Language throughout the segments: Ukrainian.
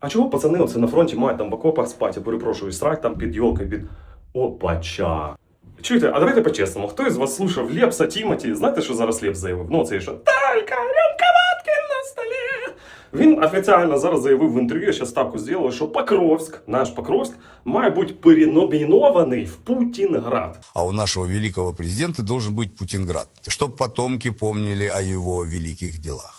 А чого пацани оце на фронті мають там в окопах спати, я перепрошую, срать там під йолки, під опача. Чуєте, а давайте по-чесному, хто із вас слушав Лепса, Тімоті? Знаєте, що зараз Лепс заявив? Ну, це що «Тільки рюмка водки на столі. Він офіційно зараз заявив в інтерв'ю, я ще ставку зробив, що Покровськ, наш Покровськ, має бути переномінований в Путінград. А у нашего великого президента должен быть Путинград, чтобы потомки помнили о его великих делах.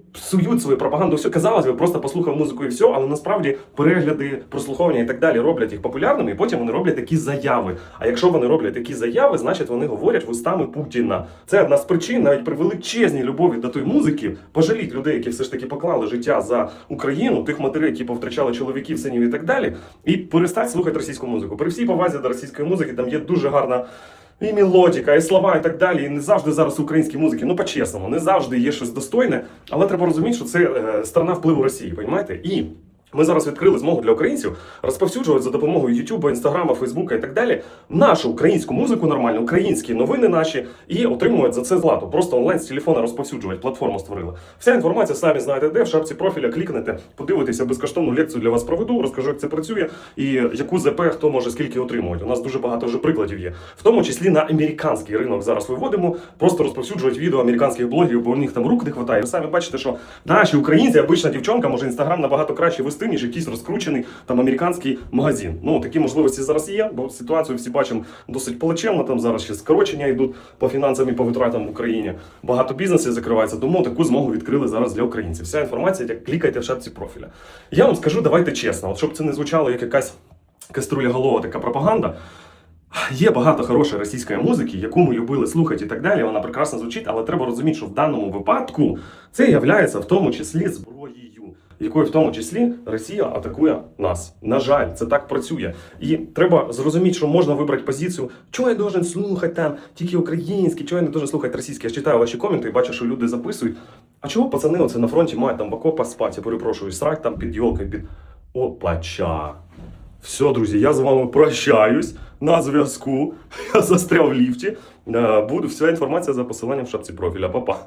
псують свою пропаганду. Все казалось би, просто послухав музику і все, але насправді перегляди, прослуховування і так далі роблять їх популярними, і потім вони роблять такі заяви. А якщо вони роблять такі заяви, значить вони говорять вустами Путіна. Це одна з причин, навіть при величезній любові до тої музики, пожаліть людей, які все ж таки поклали життя за Україну, тих матерей, які повтрачали чоловіків, синів і так далі, і перестать слухати російську музику. При всій повазі до російської музики там є дуже гарна. І мелодіка, і слова, і так далі. І не завжди зараз українські музики, ну по-чесному, не завжди є щось достойне, але треба розуміти, що це е, сторона впливу Росії, розумієте? І ми зараз відкрили змогу для українців розповсюджувати за допомогою Ютуба, Інстаграма, Фейсбука і так далі нашу українську музику нормально, українські новини наші і отримують за це злато. Просто онлайн з телефона розповсюджувати. Платформу створили. Вся інформація самі знаєте, де в шапці профіля клікнете, подивитеся безкоштовну лекцію для вас проведу, розкажу, як це працює і яку ЗП хто може скільки отримувати. У нас дуже багато вже прикладів є, в тому числі на американський ринок зараз виводимо, просто розповсюджувати відео американських блогерів, бо у них там рук не вистачає. Ви самі бачите, що наші українці, обична дівчонка, може інстаграм набагато краще вести, ніж якийсь розкручений там американський магазин. Ну такі можливості зараз є, бо ситуацію всі бачимо досить плачевно. Там зараз ще скорочення йдуть по фінансам і по витратам в Україні. Багато бізнесів закривається, тому таку змогу відкрили зараз для українців. Вся інформація, як клікайте в шапці профіля. Я вам скажу, давайте чесно, от щоб це не звучало як якась каструля голова, така пропаганда. Є багато хорошої російської музики, яку ми любили слухати і так далі. Вона прекрасно звучить, але треба розуміти, що в даному випадку це є в тому числі зброєю, якою в тому числі Росія атакує нас. На жаль, це так працює. І треба зрозуміти, що можна вибрати позицію, чого я должен слухати там тільки українське, чого я не должен слухати російське. Я читаю ваші коменти і бачу, що люди записують. А чого пацани оце на фронті мають там в окопах спати, я перепрошую, срать там під йолки, під опача. Все, друзі, я з вами прощаюсь на зв'язку. Я застряв в ліфті. Е, Буду вся інформація за посиланням в шапці профіля. Па-па.